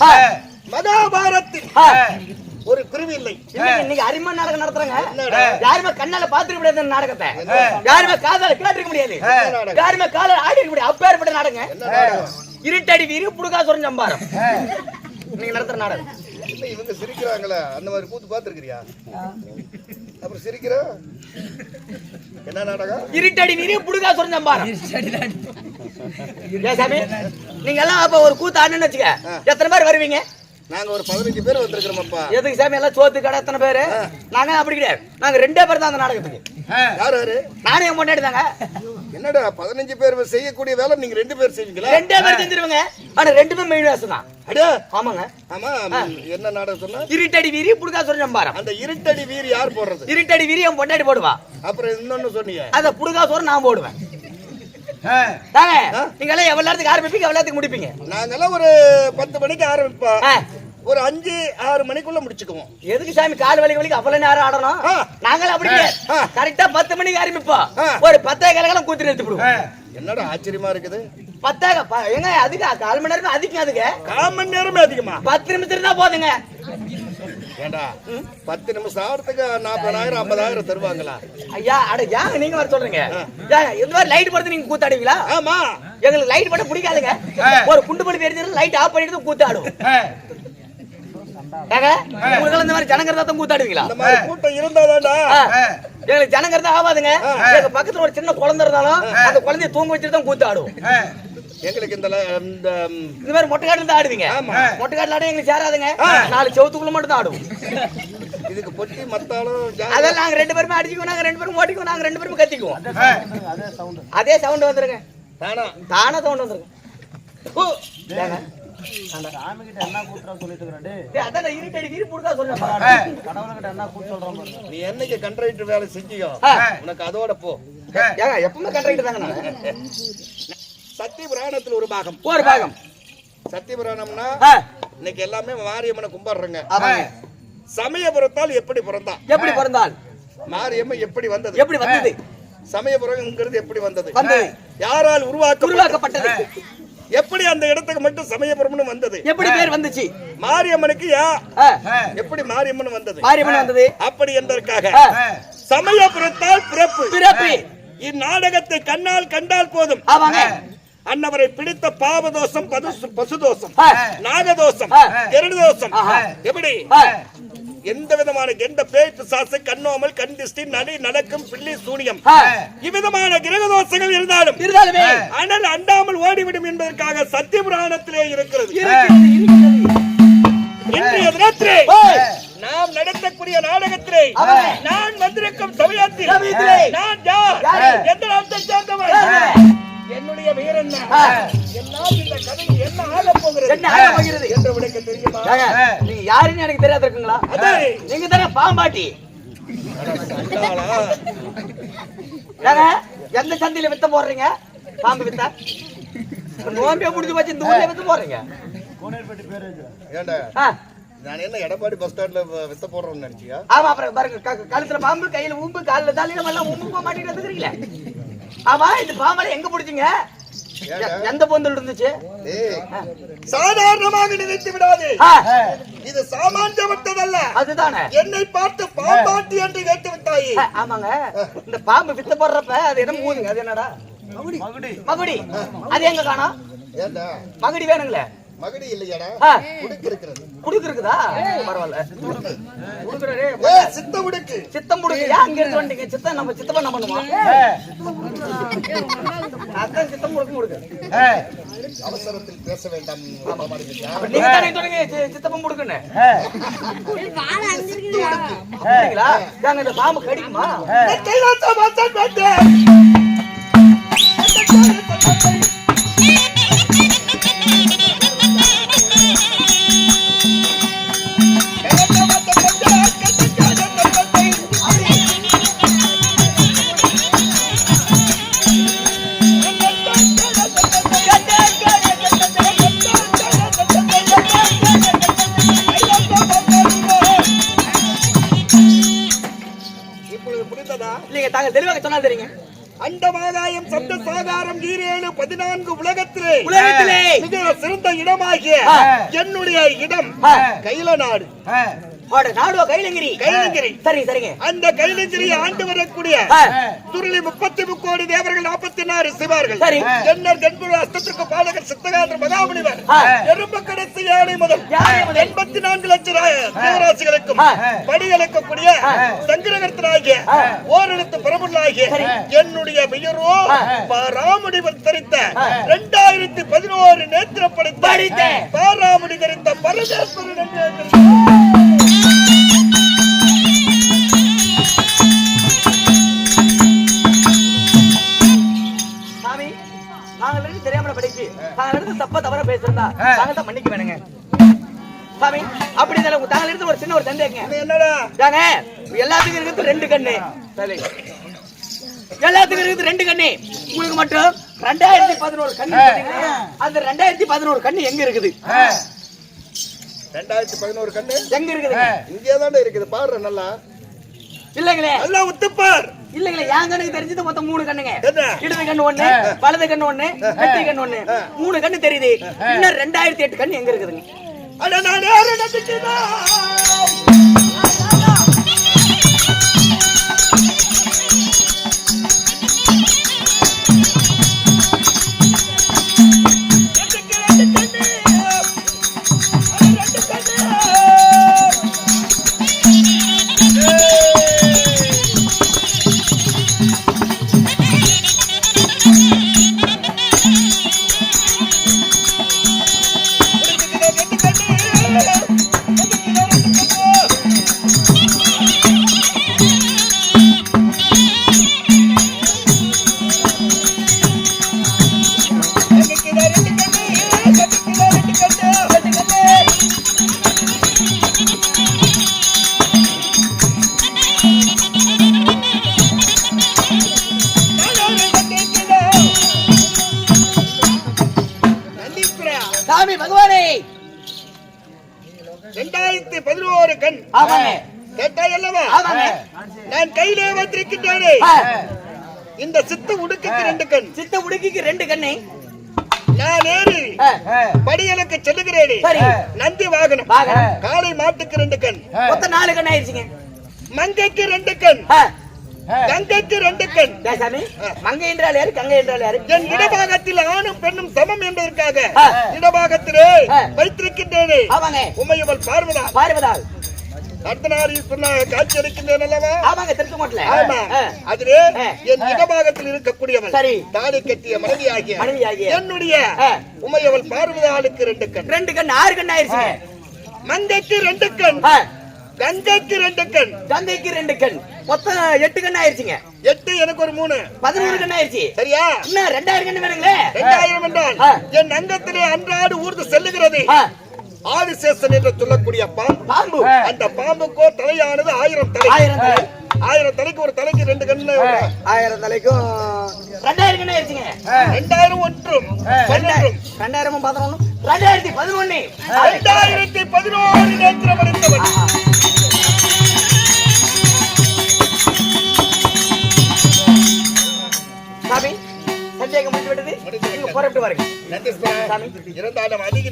ஆ, மகாபாரத்தில். ஒரு பிரிவு இல்லை இன்னைக்கு அரிமா நாடகம் நடத்துறாங்க? யாருமே கண்ணால பாத்துக்க முடியாது இந்த நாடகத்தை. யாருமே காதால கேட்டிருக்க முடியாது. நாடகம்? யாருமே காதால ஆடி இருக்க முடியாது. அப்பேற்பட்ட நாடகம். நாடகம்? இருட்டடி வீரி புடுகாசுரன் சம்பாரம். நீங்க நடத்துற நாடகம். இவங்க சிரிக்கிறாங்களே? அந்த மாதிரி கூத்து பார்த்திருக்கிறியா? அப்புறம் சிரிக்கிற என்ன நாடகம்? இருட்டடி வீரி புடுகாசுரன் சம்பாரம் ஏன் சாமி? நீங்க எல்லாம் அப்ப ஒரு கூத்து ஆடுன்னு வச்சுக்க. எத்தனை பேர் வருவீங்க? நாங்க ஒரு பதினஞ்சு பேர் வந்திருக்கிறோம்ப்பா எதுக்கு சாமி? எல்லாம் சோத்து கடை எத்தனை பேரு? நாங்க அப்படி கிடையாது. நாங்க ரெண்டே பேர் தான் அந்த நாடகத்துக்கு. யாரு நானே முன்னாடி தாங்க. என்னடா பதினஞ்சு பேர் செய்யக்கூடிய வேலை நீங்க ரெண்டு பேர் செய்வீங்களா? ரெண்டே பேர் செஞ்சிருவாங்க. ஆனா ரெண்டுமே மெயின் வேஷம் தான். அடே! ஆமாங்க. ஆமா என்ன நாடகம் சொன்னா? இருட்டடி வீரி புடுகாசுரன் சம்பாரம். அந்த இருட்டடி வீர் யார் போடுறது? இருட்டடி வீரி என் பொண்டாடி போடுவா. அப்புறம் இன்னொன்னு சொன்னீங்க அந்த புடுகாசுரன் நான் போடுவேன். நீங்க எல்லாம் எவ்வளவு நேரத்துக்கு ஆரம்பிப்பீங்க? எவ்வளவு நேரத்துக்கு முடிப்பீங்க? நாங்கெல்லாம் ஒரு பத்து மணிக்கு ஆரம்பிப்போம். ஒரு அஞ்சு ஆறு மணிக்குள்ள முடிச்சுக்குவோம். எதுக்கு சாமி கால் வலி வலிக்கு அவ்வளவு நேரம் ஆடணும். நாங்களும் அப்படி. கரெக்டா பத்து மணிக்கு ஆரம்பிப்போம். ஒரு பத்தே காலங்களும் கூத்து நிறுத்தி விடுவோம் என்னடா ஆச்சரியமா இருக்குது? பத்தே ப- ஏங்க அதுக்கு? கால் மணி நேரம் அதிகம் அதுக்கு. கால் மணி நேரமே அதிகமா? பத்து நிமிஷம் தான் போதுங்க. ஏண்டா? பத்து நிமிஷம் ஆகிறதுக்கு நாற்பதாயிரம் ஐம்பதாயிரம் தருவாங்களா? ஐயா அட ஏங்க நீங்க வர சொல்றீங்க. இந்த மாதிரி லைட் படுத்து நீங்க கூத்தாடுவீங்களா? ஆமா. எங்களுக்கு லைட் பண்ண பிடிக்காதுங்க. ஒரு குண்டு படி தெரிஞ்சு லைட் ஆஃப் பண்ணிட்டு ஏங்க உங்களுக்கு இந்த மாதிரி தான் கூத்தாடுவீங்களா கூட்டம் இருந்தாதான்டா. எங்களுக்கு ஜனங்க இருந்தா ஆகாதுங்க எங்க பக்கத்துல ஒரு சின்ன குழந்தை இருந்தாலும் அந்த குழந்தைய தூங்க வச்சுட்டு தான் எங்களுக்கு இந்த இந்த இந்த மாதிரி மொட்டை காட்டுல தான் ஆடுவீங்க மொட்டை காட்டுல ஆட எங்களுக்கு சேராதுங்க. நாலு செவத்துக்குள்ள மட்டும் தான் ஆடுவோம். இதுக்கு பொட்டி மத்தாலும் அதெல்லாம் நாங்க ரெண்டு பேருமே அடிச்சுக்குவோம் நாங்க ரெண்டு பேரும் ஓட்டிக்குவோம் நாங்க ரெண்டு பேரும் கத்திக்குவோம். அதே சவுண்ட் வந்துருங்க. தானா? தானே சவுண்ட் வந்துருங்க. ஓ, ஏங்க. சாமிகிட்ட என்ன கூட்டுறா சொல்லிட்டு இருக்கிறேன் டேய், அதான் இருட்டடி வீடு புடுக்கா சொல்றேன் கடவுள்கிட்ட என்ன கூட்டு சொல்றான் பாரு. நீ என்னைக்கு கண்ட்ராக்டர் வேலை செஞ்சியோ. உனக்கு அதோட போ. ஏங்க எப்பவுமே கண்ட்ராக்டர் தாங்க நான். சத்திய புராணத்தில் ஒரு பாகம். ஒரு பாகம். சத்திய புராணம்னா இன்னைக்கு எல்லாமே மாரியம்மனை கும்பிடுறங்க. சமயபுரத்தால் எப்படி பிறந்தான்? எப்படி பிறந்தால் மாரியம்மன் எப்படி வந்தது? எப்படி வந்தது? சமயபுரம்ங்கிறது எப்படி வந்தது? வந்தது. யாரால் உருவாக்க உருவாக்கப்பட்டது. எப்படி அந்த இடத்துக்கு மட்டும் சமயபுரம்னு வந்தது? எப்படி பேர் வந்துச்சு? மாரியம்மனுக்கு யா? எப்படி மாரியம்மன் வந்தது? மாரியம்மன் வந்தது? அப்படி என்பதற்காக. சமயபுரத்தால் பிறப்பு. பிறப்பு. இந்நாடகத்தை கண்ணால் கண்டால் போதும். அன்னவரை பிடித்த பாவதோஷம் பசுதோஷம். நாகதோஷம். கருடதோஷம். எப்படி? எந்த விதமான எந்த பேய் பிசாசு கண்ணோமல் கண் திஷ்டி நடி நடக்கும் பில்லி சூனியம். இவ்விதமான கிரக தோஷங்கள் இருந்தாலும் அனல் அண்டாமல் ஓடிவிடும் என்பதற்காக சத்திய புராணத்திலே இருக்கிறது. இன்றைய தினத்திலே நாம் நடத்தக்கூடிய நாடகத்திலே. நான் வந்திருக்கும் சமயத்தில் நான் யார்? எந்த நாட்டை சேர்ந்தவன்? என்னுடைய பெயர் என்ன. என்னால் இந்த கதையில் என்ன ஆகப் போகிறது? என்ன ஆகப் போகிறது? என்று உனக்கு தெரியுமா? நீங்க யாருன்னு எனக்கு தெரியாத இருக்குங்களா. நீங்க தானே பாம்பாட்டி எந்த சந்தையில வித்த போடுறீங்க? பாம்பு வித்த? நோம்பியா முடிஞ்சு வச்சு இந்த ஊர்ல வித்து போடுறீங்க. நான் என்ன எடப்பாடி பஸ் ஸ்டாண்ட்ல வித்த போடுறோம்னு நினைச்சியா? ஆமா அப்புறம் பாருங்க க- கழுத்துல பாம்பு கையில உம்பு கால்ல தலையில எல்லாம் உம்பு போக மாட்டிட்டு வந்துக்கிறீங்களே ஆமா இந்த பாம்பலை எங்க பிடிச்சீங்க? எந்த பொந்தல் இருந்துச்சு? சாதாரணமாக நினைத்து விடாதே. இது சாமானியப்பட்டதல்ல அதுதானே. என்னை பார்த்து பாம்பாட்டி என்று கேட்டு விட்டாயே ஆமாங்க. இந்த பாம்பு வித்த போடுறப்ப அது என்ன மூதுங்க? அது என்னடா? மகுடி. மகுடி. அது எங்க காணோம்? மகுடி வேணுங்களே. மகடி இல்லையாடா? உடுக்கு இருக்கிறது குடுக்கு இருக்குதா பரவாயில்ல. குடுக்குறாரு. ஏ சித்த உடுக்கு. சித்தம் முடுக்கு ஏன் அங்க இருந்து வந்துட்டீங்க சித்தம் நம்ம சித்தப்பா என்ன பண்ணுவோம் அதான் சித்தம் முடுக்கு முடுக்கு அவசரத்தில் பேச வேண்டாம். நீங்க தானே சொல்லுங்க சி- சித்தப்பா முடுக்குன்னு அப்படிங்களா? ஏங்க இந்த பாம்பு கடிக்குமா? கைலாச வாசல் இப்பொழுது புரிந்ததா இல்லைங்க தாங்க தெளிவாக சொன்னா தெரியுங்க. அண்டமாகாயம் சப்த சாகாரம் ஈரேழு பதினான்கு உலகத்திலே உலகத்திலே. மிக சிறந்த இடமாகிய. என்னுடைய இடம். கைல நாடு நாடுவா கைலங்கிரி கைலங்கிரி. சரி சரிங்க அந்த கைலங்கிரியை ஆண்டு வரக்கூடிய துருளி முப்பத்தி முக்கோடி தேவர்கள் நாற்பத்தி நாலு சிவார்கள் சரி. என்னர் தென்புற அஸ்தத்திற்கு பாலகர் சித்தகாந்திர மகாமுனிவர் ஆ. எறும்பு கடைசி யானை முதல் யானை முதல். எண்பத்தி நான்கு லட்சம் தேவராசிகளுக்கும் ஆ. படியளக்கக்கூடிய சங்கரகர்த்தனாகிய ஓரெழுத்து பிரபுல்லாகிய சரி. என்னுடைய பெயரோ ஆ. பாராமுனிவர் தரித்த இரண்டாயிரத்தி பதினோரு நேத்திர படித்த. படித்த பாராமுனி தரித்த பரமேஸ்வரன் என்றே நாங்கள் இருந்து தெரியாமல படிச்சு நாங்கள் இருந்து தப்பா தவற பேசுறதா நாங்கள் தான் மன்னிக்க வேணுங்க. சாமி அப்படி இல்லை உங்க இருந்து ஒரு சின்ன ஒரு சந்தேகங்க என்னடா? தாங்க எல்லாத்துக்கும் இருக்குது ரெண்டு கண்ணு. சரி. எல்லாத்துக்கும் இருக்குது ரெண்டு கண்ணு. உங்களுக்கு மட்டும் ரெண்டாயிரத்தி பதினோரு கண்ணு அந்த ரெண்டாயிரத்தி பதினோரு கண்ணு எங்க இருக்குது? ரெண்டாயிரத்தி பதினோரு கண்ணு? எங்க இருக்குதுங்க? இங்கே இருக்குது பாடுற நல்லா. இல்லைங்களே. நல்லா உத்துப்பார் இல்லைங்களே என் கண்ணுக்கு தெரிஞ்சது மொத்தம் மூணு கண்ணுங்க? இடது கண்ணு ஒண்ணு வலது கண்ணு ஒண்ணு வெற்றி கண்ணு ஒண்ணு. மூணு கண்ணு தெரியுது. இன்னும் ரெண்டாயிரத்தி எட்டு கண்ணு எங்க இருக்குதுங்க? ரெண்டாயிரத்தி பதினோரு கண். ஆமாங்க. கேட்டாய் அல்லவா ஆமாங்க. நான் கையிலே வைத்திருக்கின்றேனே. இந்த சித்து உடுக்குக்கு ரெண்டு கண். சித்த உடுக்கிக்கு ரெண்டு கண்ணு. நான் ஏறி படியலுக்கு செல்லுகிறேனே. நந்தி வாகனம். வாகனம். காளை மாட்டுக்கு ரெண்டு கண். மொத்தம் நாலு கண்ணு ஆயிடுச்சுங்க மங்கைக்கு ரெண்டு கண். கங்கைக்கு ரெண்டு கண் சாமி மங்கை என்றால் யாரு கங்கை என்றால் யாரு? என் இடபாகத்தில் ஆணும் பெண்ணும் சமம் என்பதற்காக. இடபாகத்திலே. வைத்திருக்கின்றேனே. ஆமாங்க. உமையவள் பார்வதா பார்வதால். சரி. தாலி கட்டிய மனைவியாகிய. என்னுடைய. உமையவள் பார்வதாளுக்கு ரெண்டு கண். ரெண்டு கண்ணு ஆறு கண்ணு ஆயிடுச்சுங்க. மங்கைக்கு ரெண்டு கண். கங்கைக்கு ரெண்டு கண். கங்கைக்கு ரெண்டு கண். மொத்தம் எட்டு கண்ணு ஆயிடுச்சுங்க. எட்டு எனக்கு ஒரு மூணு. பதினோரு கண்ணு ஆயிடுச்சு. சரியா? இன்னும் ரெண்டாயிரம் கண்ணு வேணுங்களே? இரண்டாயிரம் என்றால். என் அங்கத்திலே அன்றாடு ஊர்ந்து செல்லுகிறது. ஆதிசேஷன் என்று சொல்லக்கூடிய பாம்பு. பாம்பு. அந்த பாம்புக்கோ தலையானது ஆயிரம் தலை. ஆயிரம் தலை. ஆயிரம் தலைக்கு ஒரு தலைக்கு ரெண்டு கண்ணு. ஆயிரம் தலைக்கும் ரெண்டாயிரம் கண்ணு ஆயிடுச்சுங்க. ரெண்டாயிரம் ஒன்றும். பன்னெண்டும். ரெண்டாயிரமும் பதினொன்னு ரெண்டாயிரத்தி பதினொன்னு. ரெண்டாயிரத்தி பதினோரு நேத்திரம் அளித்தவன் சாமி சந்தேகம் முடிந்து விட்டது. நீங்க புறப்பட்டு வரீங்க நந்தீஸ்வரா, சாமி. இருந்தாலும் அதிக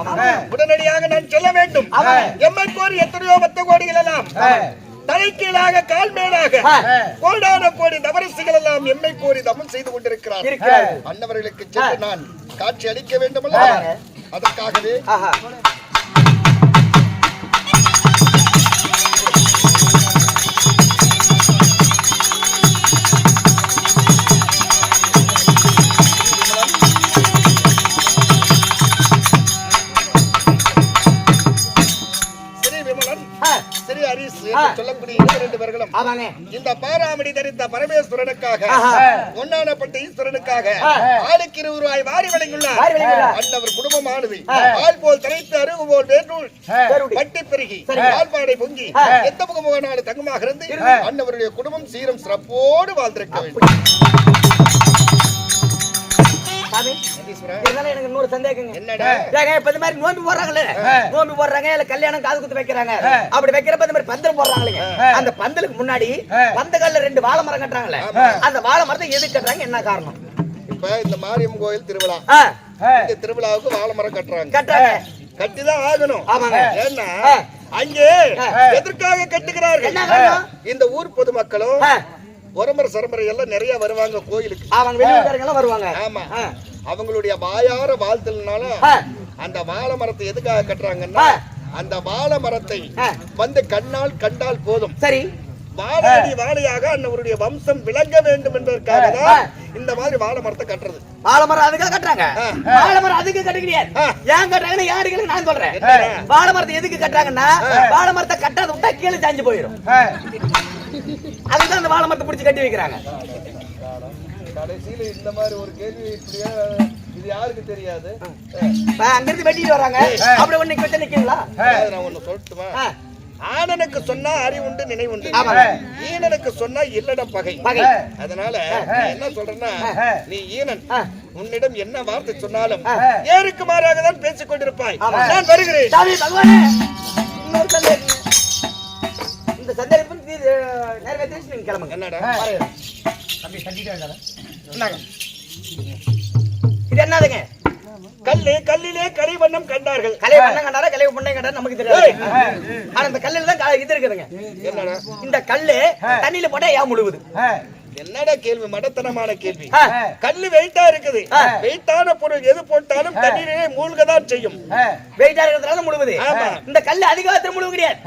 ஆமாங்க. உடனடியாக நான் செல்ல வேண்டும். எம்மை கோரி எத்தனையோ மத்த கோடிகள் எல்லாம். தலைக்கீழாக கால் மேலாக. கோடான கோடி நவரசுகள் எல்லாம் எம்மை கோரி தமம் செய்து கொண்டிருக்கிறார். அன்னவர்களுக்கு சென்று நான் காட்சி அளிக்க வேண்டும். அதற்காகவே சொல்லக்கூடிய இந்த ரெண்டு பேர்களும் இந்த பாராமணி தரித்த பரமேஸ்வரனுக்காக. ஒன்னானப்பட்ட ஈஸ்வரனுக்காக. ஆளுக்கு இருபது ரூபாய் வாரி வழங்கியுள்ளார் வாரி வழங்கியுள்ளார். அன்னவர் குடும்பமானது. ஆள் போல் தலைத்து அருகு போல் வேற்றூல் பேருடி. பட்டி பெருகி. பால்பாடை பொங்கி ஆ. எந்த முகமுக நாடு தங்கமாக இருந்து இருந்து. அன்னவருடைய குடும்பம் சீரம் சிறப்போடு வாழ்ந்திருக்க வேண்டும் சாமி. இருந்தாலும் எனக்கு இன்னொரு சந்தேகங்க. இப்ப இந்த மாதிரி நோம்பி போடுறாங்கல்ல நோம்பி போடுறாங்க இல்ல கல்யாணம் காது குத்து வைக்கிறாங்க. அப்படி வைக்கிறப்ப இந்த மாதிரி பந்தல் போடுறாங்களே அந்த பந்தலுக்கு முன்னாடி பந்தகல்ல ரெண்டு வாழை மரம் கட்டுறாங்கல்ல அந்த வாழை மரத்தை எதுக்கு கட்டுறாங்க? என்ன காரணம்? இப்ப இந்த மாரியம்மன் கோயில் திருவிழா. இந்த திருவிழாவுக்கு வாழை மரம் கட்டுறாங்க. கட்டுறாங்க. கட்டிதான் ஆகணும். ஆமாங்க. ஏன்னா. அங்கே எதற்காக கட்டுகிறார்கள்? இந்த ஊர் பொதுமக்களும் ஆ, உரமர் சரமரை எல்லாம் நிறைய வருவாங்க கோயிலுக்கு. அவங்க வெளியூர்காரங்க வருவாங்க. ஆமா. அவங்களுடைய வாயார வாழ்த்தல்னால ஆ, அந்த வாழை மரத்தை எதுக்காக கட்டுறாங்கன்னா. அந்த வாழை மரத்தை. வந்து கண்ணால் கண்டால் போதும். சரி. வாழையடி வாழையாக அன்னவருடைய வம்சம் விளங்க வேண்டும் என்பதற்காக தான் இந்த மாதிரி வாழை மரத்தை கட்டுறது. வாழை மரம் அதுக்காக கட்டுறாங்க. வாழை மரம் அதுக்கு கட்ட கிடையாது ஆ. ஏன் கட்டுறாங்கன்னு யாருக்கு நான் சொல்றேன்? வாழை மரத்தை எதுக்கு கட்டுறாங்கன்னா வாழை மரத்தை கட்டாத விட்டா கீழே சாஞ்சு போயிடும் அதுதான் அந்த வாழை மரத்தை பிடிச்சி கட்டி வைக்கிறாங்க. கடைசியில இந்த மாதிரி ஒரு கேள்வி இப்படியா இது யாருக்கு தெரியாது? அங்கிருந்து வெட்டிட்டு வராங்க. அப்படி ஒண்ணு வச்சு நிக்கீங்களா நான் ஒண்ணு சொல்லட்டுமா? ஆ, ஆணனுக்கு சொன்னா அறிவுண்டு நினைவுண்டு. ஈனனுக்கு சொன்னா இல்லட பகை. பகை. அதனால நான் என்ன சொல்றேன்னா நீ ஈனன். உன்னிடம் என்ன வார்த்தை சொன்னாலும் ஏருக்கு மாறாக தான் பேசிக் கொண்டிருப்பாய். நான் வருகிறேன். சந்தேகம் இந்த தெரிஞ்சு நீங்க கிளம்புங்க. என்னடா. இது என்னதுங்க? கல்லு கல்லிலே கரை வண்ணம் கண்டார்கள். கலை பண்ண கண்டாரா கலை பண்ண கண்டாரா நமக்கு தெரியாது. ஆனா இந்த கல்லுல தான் இது இருக்குதுங்க. இந்த கல்லு தண்ணியில போட்டா ஏன் முழுகுது? என்னடா கேள்வி? மடத்தனமான கேள்வி. கல்லு வெயிட்டா இருக்குது. வெயிட்டான பொருள் எது போட்டாலும் தண்ணீரே மூழ்கதான் செய்யும். வெயிட்டா இருக்கிறதுனால முழுகுது. ஆமா. இந்த கல்லு அதிகத்துல முழுகு கிடையாது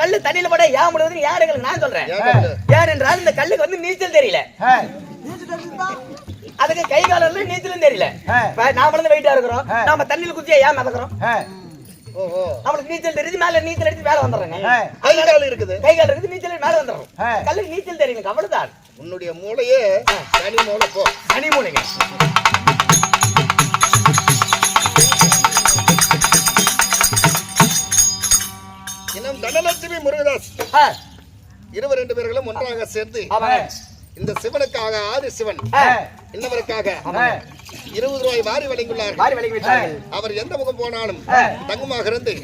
கல்லு தண்ணியில போட்டா ஏன் முழுகுதுன்னு யாருங்களுக்கு நான் சொல்றேன். கல்லு? ஏனென்றால் இந்த கல்லுக்கு வந்து நீச்சல் தெரியல. அதுக்கு கை காலம் நீச்சலும் தெரியல. நாம வந்து வெயிட்டா இருக்கிறோம். நாம தண்ணியில குதிச்சா ஏன் மிதக்கிறோம்? நம்மளுக்கு நீச்சல் தெரியுது மேல நீச்சல் அடிச்சு மேல வந்துடுறாங்க கை கால் இருக்குது. கை கால் இருக்குது நீச்சல் மேல வந்துடுறோம். கல்லுக்கு நீச்சல் தெரியுங்க அவ்வளவுதான். உன்னுடைய மூளையே தனி மூளை போ. அனிமூலிங்க இன்னும் தனலட்சுமி முருகதாஸ். இருவர் ரெண்டு பேர்களும் ஒன்றாக சேர்ந்து இந்த சிவனுக்காக ஆதி சிவன் இன்னவருக்காக இருபது ரூபாய் வாரி மாறி வழங்கி விட்டார்கள் அவர் எந்த முகம் போனாலும் தங்கமாக இருந்து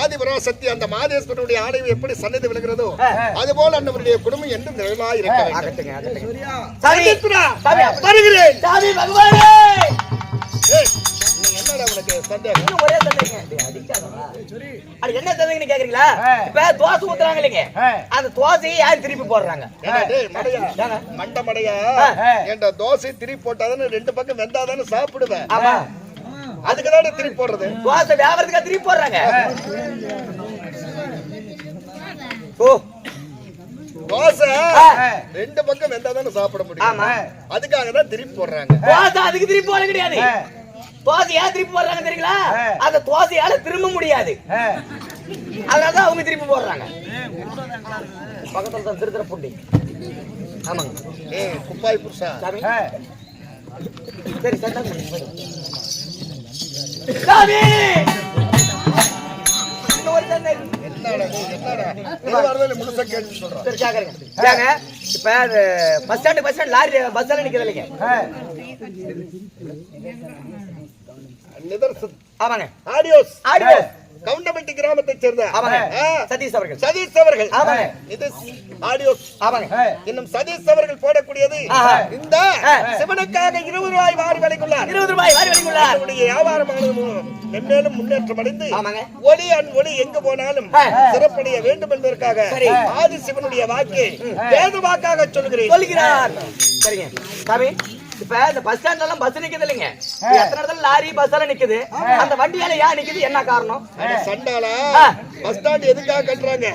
ஆதிபராசக்தி அந்த மாதேஸ்வரனுடைய ஆடைவு எப்படி சன்னதி விழுகிறதோ அதுபோல அன்னவருடைய குடும்பம் என்றும் நிழலாக இருக்க வருகிறேன். உனக்கு சந்தேகம். ஒரே. அது என்ன சந்தேகம்னு கேக்குறீங்களா? இப்ப தோசை ஊத்துறாங்க இல்லைங்க? அந்த தோசையை யார் திருப்பி போடுறாங்க? மண்ட மடையா. தோசை திருப்பி போட்டாதானே ரெண்டு பக்கம் வெந்தாதானே சாப்பிடுவேன் ஆமா. அதுக்கு தானே திருப்பி போடுறது? தோசை வியாபாரத்துக்காக திருப்பி போடுறாங்க. ஓ. தோசை. ரெண்டு பக்கம் வெந்தாதானே சாப்பிட முடியும். அதுக்காக தான் திருப்பி போடுறாங்க. தோசை அதுக்கு திருப்பி போட கிடையாது தோசை ஏன் திருப்பி போடுறாங்க தெரியுங்களா? அந்த தோசையால திரும்ப முடியாது. அதனாலதான் அவங்க திருப்பி போடுறாங்க. பக்கத்துல தான் திருத்திர புண்டி ஆமாங்க. ஏய் குப்பாய் புருஷா. சரி சரி சாமி இப்ப bus stand bus stand lorry bus நிக்குது இல்லைங்க. நிதர்சன் ஆமாங்க. ஆடியோஸ். ஆடியோ கவுண்டமட்டி கிராமத்தைச் சேர்ந்த சதீஷ் அவர்கள். சதீஷ் அவர்கள். இது ஆடியோஸ். இன்னும் சதீஷ் அவர்கள் போடக்கூடியது. இந்த. சிவனுக்காக இருபது ரூபாய் வாரி வழங்குள்ளார் இருபது ரூபாய் வாரி வழங்கியுள்ளார். அவருடைய வியாபாரமானது மென்மேலும் முன்னேற்றம் அடைந்து. ஒளி அன் ஒளி எங்கு போனாலும். சிறப்படைய வேண்டும் என்பதற்காக. ஆதி சிவனுடைய வாக்கை வேத வாக்காக சொல்கிறேன். சொல்லுகிறார் சரிங்க. இப்ப இந்த பஸ் ஸ்டாண்ட்ல எல்லாம் பஸ் நிக்குது இல்லைங்க. எத்தனை இடத்துல லாரி பஸ் எல்லாம் நிக்குது. அந்த வண்டியால ஏன் நிக்குது? என்ன காரணம்? ஆ. பஸ் ஸ்டாண்ட் எதுக்காக கட்டுறாங்க.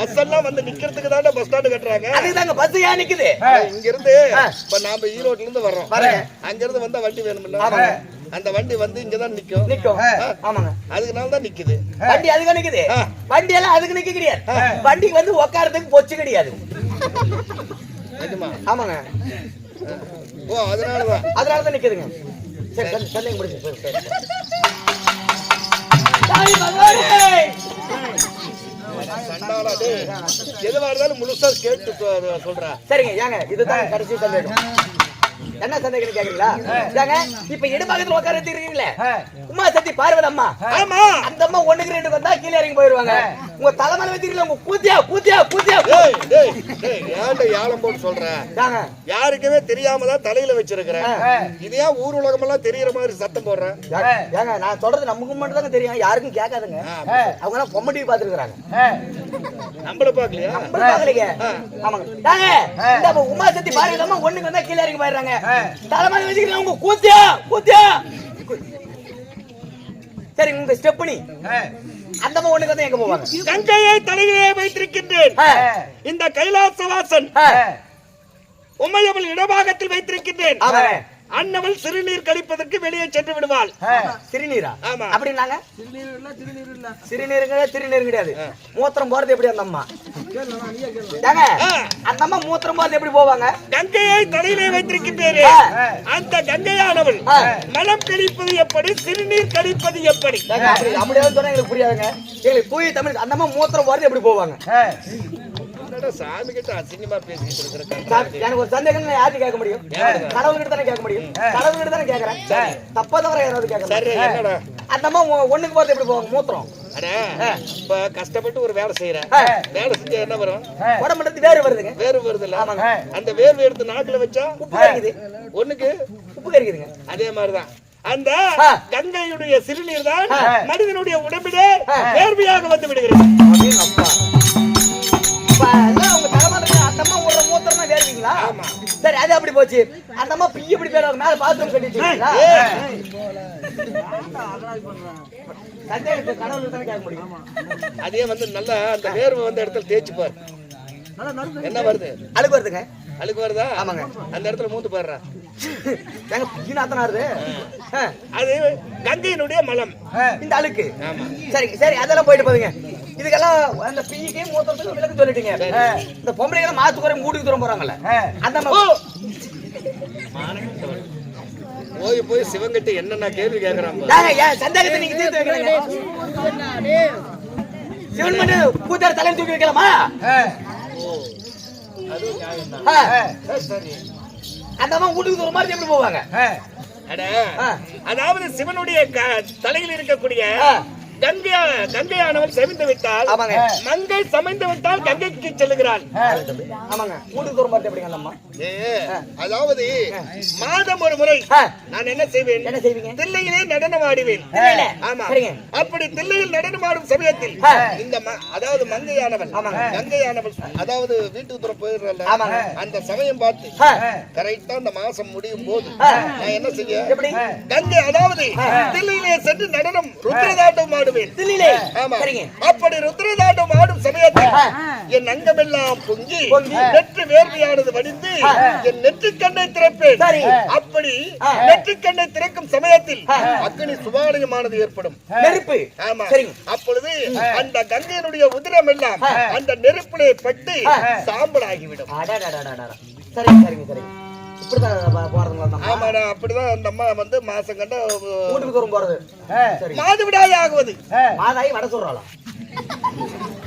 பஸ் எல்லாம் வந்து நிக்கிறதுக்கு தான் பஸ் ஸ்டாண்ட் கட்டுறாங்க. அதுதாங்க பஸ் ஏன் நிக்குது? இங்க இருந்து. இப்ப நாம ஈரோட்ல இருந்து வர்றோம். அங்க இருந்து வந்தா வண்டி வேணும்ல. அந்த வண்டி வந்து இங்கதான் நிக்கும். நிக்கும். ஆமாங்க. அதுக்குனால தான் நிக்குது. வண்டி அதுக்கு நிக்குது. வண்டி எல்லாம் அதுக்கு நிக்க கிடையாது. வண்டிக்கு வந்து உட்காரத்துக்கு பொச்சு கிடையாது. ஆமாங்க. ஓ அதனாலதான். அதனாலதான் நிக்குதுங்க. சரி சரி சரி, சரி, பகவானே! எதுவா இருந்தாலும் முழுசா கேட்டு சொல்றா. சரிங்க ஏங்க இதுதான் கடைசி சந்தேகம். என்ன சந்தேகம் கேக்குறீங்களா? ஏங்க இப்ப இடபாகத்துல உட்கார இருக்கீங்களே உமா சக்தி பார்வதி அம்மா. ஆமா. அந்த அம்மா ஒண்ணுக்கு ரெண்டு வந்தா கீழே இறங்கி போயிருவாங்க. உங்க தலைமையில வச்சிருக்கீங்களா உங்க கூத்தியா கூத்தியா கூத்தியா டேய் டேய் டேய் ஏன்டா ஏலம் போட்டு சொல்ற? ஏங்க, யாருக்குமே தெரியாம தான் தலையில வச்சிருக்கிறேன். இது ஏன் ஊர் உலகமெல்லாம் தெரியற மாதிரி சத்தம் போடுறேன் ஏங்க, நான் சொல்றது நமக்கு மட்டும் தாங்க தெரியும். யாருக்கும் கேட்காதுங்க. அவங்க எல்லாம் பொம்மை டிவி பாத்துருக்காங்க நம்மள பாக்கலையா நம்மளும் பார்க்கலைங்க. ஆமாங்க. ஏங்க, இந்த உமா சக்தி பார்வதி அம்மா ஒண்ணுக்கு வந்தா கீழே இறங்கி போயிடுறாங்க. தலைமையில வச்சிருக்கீங்களா உங்க கூத்தியா கூத்தியா சரி உங்க ஸ்டெப்னி. அந்த அம்மா ஒண்ணுக்கு வந்தா எங்க போவாங்க? கங்கையை தலையிலே வைத்திருக்கின்றேன். இந்த கைலாசவாசன் உமையவள் இடபாகத்தில் வைத்திருக்கின்றேன். அன்னவள் சிறுநீர் கழிப்பதற்கு வெளியே சென்று விடுவாள். சிறுநீரா? ஆமா. அப்படின்னாங்க சிறுநீருங்க திருநீர் கிடையாது. மூத்திரம் போறது எப்படி அந்த அம்மா? அந்த அம்மா மூத்திரம் போறது எப்படி போவாங்க? கங்கையை தலையிலே வைத்திருக்கின்றேனே. அந்த கங்கையானவள். மலம் கழிப்பது எப்படி சிறுநீர் கழிப்பது எப்படி? அப்படியாவது சொன்னா எங்களுக்கு புரியாதுங்க. எங்களுக்கு தூய தமிழ் அந்த அம்மா மூத்திரம் போறது எப்படி போவாங்க? என்னடா சாமி கிட்ட அசிங்கமா பேசிட்டு இருக்கிற சார், எனக்கு ஒரு சந்தேகம் யாருக்கு கேட்க முடியும்? கடவுள்கிட்ட தானே கேட்க முடியும்? கடவுள்கிட்ட தானே கேட்கறேன்? தப்பா தவிர யாராவது சரி கேட்கறேன் என்னடா? அந்த ஒண்ணுக்கு எப்படி போவாங்க? மூத்திரம். இப்ப கஷ்டப்பட்டு ஒரு வேலை செய்யற ஆ. வேலை செஞ்சா என்ன வரும்? உடம்புல வேறு வருதுங்க. வேர்வை வருது இல்ல. அந்த வேர்வை எடுத்து நாக்குல வச்சா உப்பு கறிக்குது ஒண்ணுக்கு? உப்பு கறிக்குதுங்க அதே மாதிரிதான். அந்த. கங்கையுடைய சிறுநீர் தான். மனிதனுடைய உடம்பிலே. வேர்வையாக வந்து விடுகிறது. சரி அது அப்படி போச்சு? அந்த அம்மா பி எப்படி பேர் மேல பாத்ரூம் கட்டி வச்சிருக்கீங்களா சந்தேகத்தை கடவுளுக்கு தானே கேட்க முடியும். அதே வந்து நல்லா அந்த வேர்வை வந்த இடத்துல தேய்ச்சு பாரு. என்ன வருது? அழுக்கு வருதுங்க. அழுக்கு வருதா? ஆமாங்க. அந்த இடத்துல மூந்து பாடுறா அது கங்கையினுடைய மலம். இந்த அழுக்கு. ஆமா. சரி சரி அதெல்லாம் போயிட்டு போதுங்க. இதுக்கெல்லாம் அந்த பிக்கு மூத்திரத்துக்கு விலக்கு சொல்லிட்டீங்க. இந்த பொம்பளை எல்லாம் மாத்து குறை மூட்டுக்கு தூரம் போறாங்கல்ல அந்த போய் போய் சிவங்கிட்ட என்னென்ன கேள்வி ஏன் சந்தேகத்தை நீங்க தீர்த்து வைக்கிறீங்க சிவன் மண்ணு பூஜாரி தலையை தூக்கி வைக்கலாமா? அந்த அம்மா வீட்டுக்கு தூரம் மாதிரி எப்படி போவாங்க? அட ஆ. அதாவது சிவனுடைய க- தலையில் இருக்கக்கூடிய ஆ. கங்கை கங்கையானவள் செவிந்து விட்டால். மங்கை சமைந்து விட்டால் கங்கைக்கு செல்லுகிறாள் ஆமாங்க எப்படிங்க அம்மா அதாவது மாதம் ஒரு முறை. நான் என்ன செய்வேன் என்ன செய்வீங்க தில்லையிலே நடனம் ஆடுவேன்? ஆமா சரிங்க. அப்படி தில்லையில் நடனம் ஆடும் சமயத்தில். இந்த ம- அதாவது மங்கையானவள் ஆமாங்க. கங்கையானவள் அதாவது வீட்டுக்கு தூரம் போயிடுறல ஆமாங்க. அந்த சமயம் பார்த்து. கரெக்டா அந்த மாசம் முடியும் போது. நான் என்ன செய்ய எப்படி கங்கை அதாவது தில்லையிலே சென்று நடனம் ருத்ரதாட்டம் ஆடுவேன் ஆமா. அப்படி ஆடும் சமயத்தில். என் அங்கமெல்லாம் பொங்கி. நெற்று வேர்வையானது வடிந்து என் நெற்றிக்கண்ணை திறப்பேன். சரி. அப்படி. நெற்றிக்கண்ணை திறக்கும் சமயத்தில் அக்னி சுபாலயமானது ஏற்படும். நெருப்பு. ஆமா. அப்பொழுது அந்த கங்கையினுடைய உதிரம் எல்லாம் அந்த நெருப்பிலே பட்டு சாம்பல் ஆகிவிடும். சரிங்க சரிங்க சரிங்க. இப்படிதான் போறதுங்களா? ஆமாடா அப்படிதான் அந்த அம்மா வந்து மாசம் கண்ட வீட்டுக்கு தூரம் போறது. மாதவிடாய் ஆகுவது. மாதாயி வடை சொல்றாளா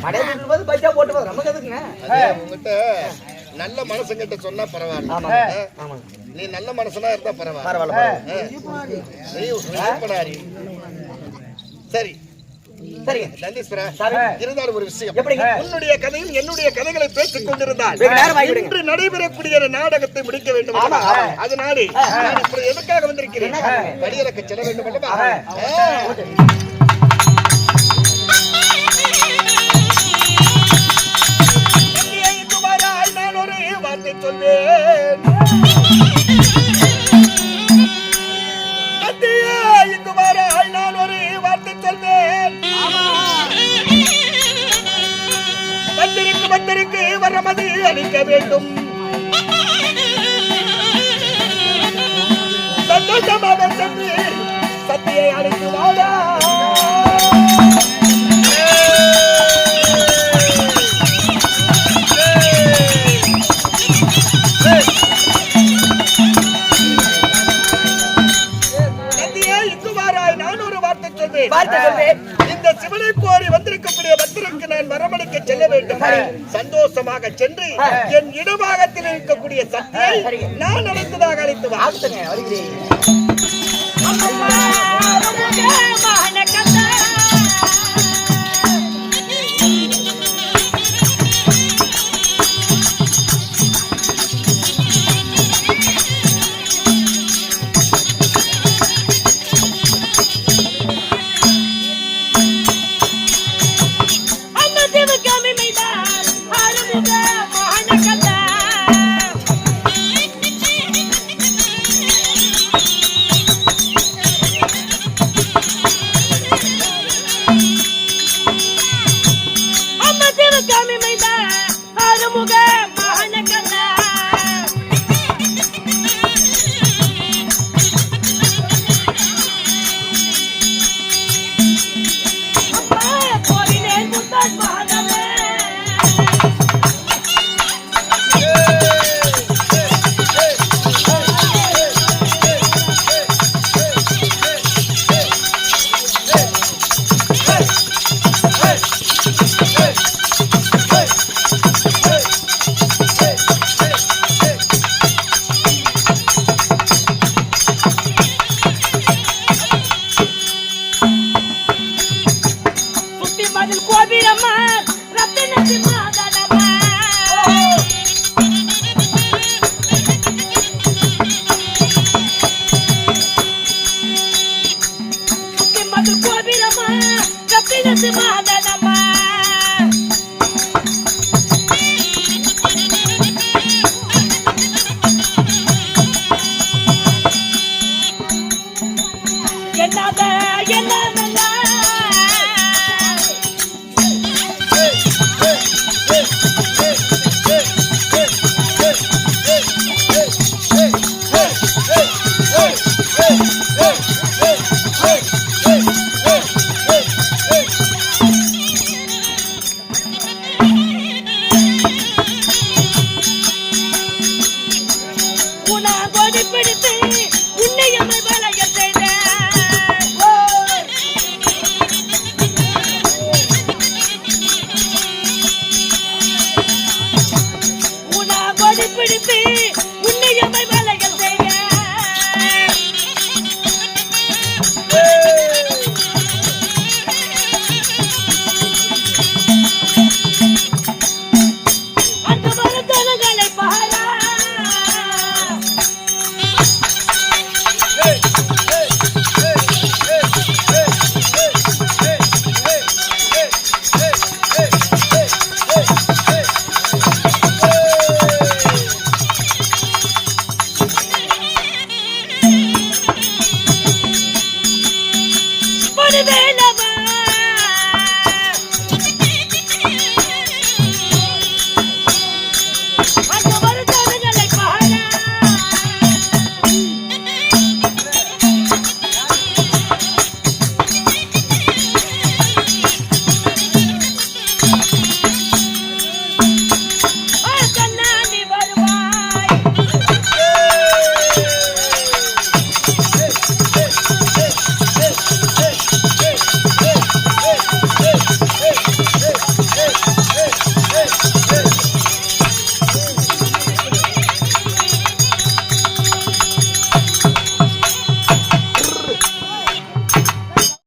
வடை சுட்டு போது பைசா போட்டு நமக்கு எதுக்குங்க? உங்ககிட்ட நல்ல மனசுங்கிட்ட சொன்னா பரவாயில்ல. நீ நல்ல மனசனா இருந்தா பரவாயில்ல. பரவாயில்ல. சரி. சரிங்க நந்தீஸ்வரா சரி. இருந்தாலும் ஒரு விஷயம் எப்படிங்க? உன்னுடைய கதையும் என்னுடைய கதைகளை பேசிக் கொண்டிருந்தால். இன்று நடைபெறக்கூடிய நாடகத்தை முடிக்க வேண்டும். அதனாலே நான் இப்படி எதுக்காக வந்திருக்கிறேன்? படியறக்க செல்ல வேண்டும் அல்லவா ஆ. வரமதி வேண்டும். சந்தோஷமாக சென்று சத்தியை அழைத்து வாழ வார்த்தை சொல்வேன். வார்த்தை சொல்வேன். இந்த சிவனை கோரி வந்திருக்கக்கூடிய பக்தருக்கு நான் மரமணிக்கு செல்ல வேண்டும். சந்தோஷமாக சென்று என் இடபாகத்தில் இருக்கக்கூடிய சக்தியை நான் அழைத்ததாக அழைத்து வா. ஆகுதுங்க வருகிறேன்.